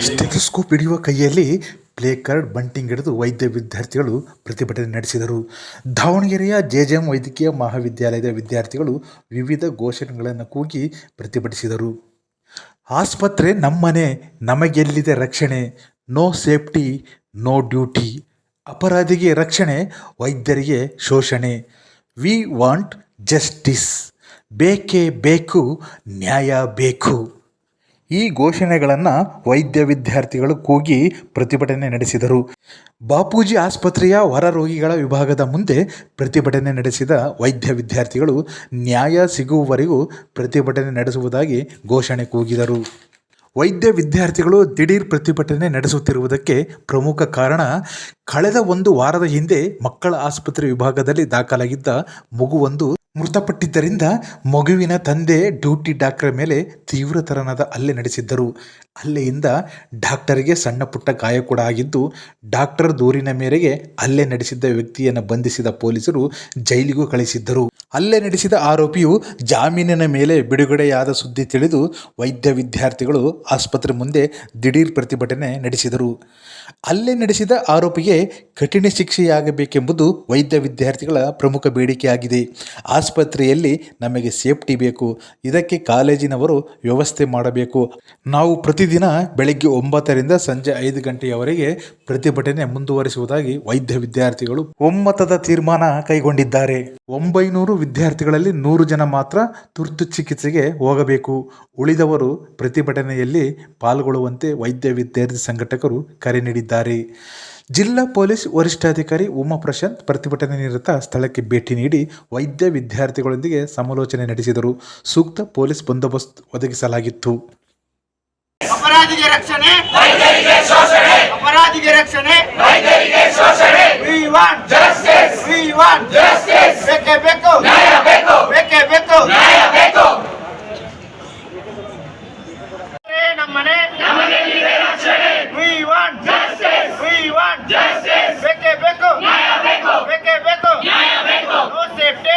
Stethoscope ಹಿಡಿಯುವ ಕೈಯಲ್ಲಿ play card bunting ಹಿಡಿದು ವೈದ್ಯ ವಿದ್ಯಾರ್ಥಿಗಳು ಪ್ರತಿಭಟನೆ ನಡೆಸಿದರು. ದಾವಣಗೆರೆಯ ಜೆಜೆಎಂ ವೈದ್ಯಕೀಯ ಮಹಾವಿದ್ಯಾಲಯದ ವಿದ್ಯಾರ್ಥಿಗಳು ವಿವಿಧ ಘೋಷಣೆಗಳನ್ನು ಕೂಗಿ ಪ್ರತಿಭಟಿಸಿದರು. ಆಸ್ಪತ್ರೆ ನಮ್ಮನೆ, ನಮಗೆಲ್ಲಿದೆ ರಕ್ಷಣೆ? No safety, no duty. ಅಪರಾಧಿಗೆ ರಕ್ಷಣೆ, ವೈದ್ಯರಿಗೆ ಶೋಷಣೆ. We want justice. ಬೇಕೇ ಬೇಕು, ನ್ಯಾಯ ಬೇಕು. ಈ ಘೋಷಣೆಗಳನ್ನು ವೈದ್ಯ ವಿದ್ಯಾರ್ಥಿಗಳು ಕೂಗಿ ಪ್ರತಿಭಟನೆ ನಡೆಸಿದರು. ಬಾಪೂಜಿ ಆಸ್ಪತ್ರೆಯ ಹೊರ ರೋಗಿಗಳ ವಿಭಾಗದ ಮುಂದೆ ಪ್ರತಿಭಟನೆ ನಡೆಸಿದ ವೈದ್ಯ ವಿದ್ಯಾರ್ಥಿಗಳು ನ್ಯಾಯ ಸಿಗುವವರೆಗೂ ಪ್ರತಿಭಟನೆ ನಡೆಸುವುದಾಗಿ ಘೋಷಣೆ ಕೂಗಿದರು. ವೈದ್ಯ ವಿದ್ಯಾರ್ಥಿಗಳು ದಿಢೀರ್ ಪ್ರತಿಭಟನೆ ನಡೆಸುತ್ತಿರುವುದಕ್ಕೆ ಪ್ರಮುಖ ಕಾರಣ ಕಳೆದ ಒಂದು ವಾರದ ಹಿಂದೆ ಮಕ್ಕಳ ಆಸ್ಪತ್ರೆ ವಿಭಾಗದಲ್ಲಿ ದಾಖಲಾಗಿದ್ದ ಮಗುವೊಂದು ಮೃತಪಟ್ಟಿದ್ದರಿಂದ ಮಗುವಿನ ತಂದೆ ಡ್ಯೂಟಿ ಡಾಕ್ಟರ್ ಮೇಲೆ ತೀವ್ರತರನಾದ ಹಲ್ಲೆ ನಡೆಸಿದ್ದರು. ಹಲ್ಲೆಯಿಂದ ಡಾಕ್ಟರ್ಗೆ ಸಣ್ಣ ಪುಟ್ಟ ಗಾಯ ಕೂಡ ಆಗಿದ್ದು, ಡಾಕ್ಟರ್ ದೂರಿನ ಮೇರೆಗೆ ಹಲ್ಲೆ ನಡೆಸಿದ್ದ ವ್ಯಕ್ತಿಯನ್ನು ಬಂಧಿಸಿದ ಪೊಲೀಸರು ಜೈಲಿಗೂ ಕಳಿಸಿದ್ದರು. ಹಲ್ಲೆ ನಡೆಸಿದ ಆರೋಪಿಯು ಜಾಮೀನಿನ ಮೇಲೆ ಬಿಡುಗಡೆಯಾದ ಸುದ್ದಿ ತಿಳಿದು ವೈದ್ಯ ವಿದ್ಯಾರ್ಥಿಗಳು ಆಸ್ಪತ್ರೆ ಮುಂದೆ ದಿಢೀರ್ ಪ್ರತಿಭಟನೆ ನಡೆಸಿದರು. ಹಲ್ಲೆ ನಡೆಸಿದ ಆರೋಪಿಗೆ ಕಠಿಣ ಶಿಕ್ಷೆಯಾಗಬೇಕೆಂಬುದು ವೈದ್ಯ ವಿದ್ಯಾರ್ಥಿಗಳ ಪ್ರಮುಖ ಬೇಡಿಕೆಯಾಗಿದೆ. ಆಸ್ಪತ್ರೆಯಲ್ಲಿ ನಮಗೆ ಸೇಫ್ಟಿ ಬೇಕು, ಇದಕ್ಕೆ ಕಾಲೇಜಿನವರು ವ್ಯವಸ್ಥೆ ಮಾಡಬೇಕು. ನಾವು ಪ್ರತಿದಿನ ಬೆಳಗ್ಗೆ ಒಂಬತ್ತರಿಂದ ಸಂಜೆ ಐದು ಗಂಟೆಯವರೆಗೆ ಪ್ರತಿಭಟನೆ ಮುಂದುವರಿಸುವುದಾಗಿ ವೈದ್ಯ ವಿದ್ಯಾರ್ಥಿಗಳು ಒಮ್ಮತದ ತೀರ್ಮಾನ ಕೈಗೊಂಡಿದ್ದಾರೆ. ಒಂಬೈನೂರು ವಿದ್ಯಾರ್ಥಿಗಳಲ್ಲಿ ನೂರು ಜನ ಮಾತ್ರ ತುರ್ತು ಚಿಕಿತ್ಸೆಗೆ ಹೋಗಬೇಕು. ಉಳಿದವರು ಪ್ರತಿಭಟನೆಯಲ್ಲಿ ಪಾಲ್ಗೊಳ್ಳುವಂತೆ ವೈದ್ಯ ವಿದ್ಯಾರ್ಥಿ ಸಂಘಟಕರು ಕರೆ ನೀಡಿದ್ದಾರೆ. ಜಿಲ್ಲಾ ಪೊಲೀಸ್ ವರಿಷ್ಠಾಧಿಕಾರಿ ಉಮಾ ಪ್ರಶಾಂತ್ ಪ್ರತಿಭಟನೆ ನಿರತ ಸ್ಥಳಕ್ಕೆ ಭೇಟಿ ನೀಡಿ ವೈದ್ಯ ವಿದ್ಯಾರ್ಥಿಗಳೊಂದಿಗೆ ಸಮಾಲೋಚನೆ ನಡೆಸಿದರು. ಸೂಕ್ತ ಪೊಲೀಸ್ ಬಂದೋಬಸ್ತ್ ಒದಗಿಸಲಾಗಿತ್ತು. விட்டு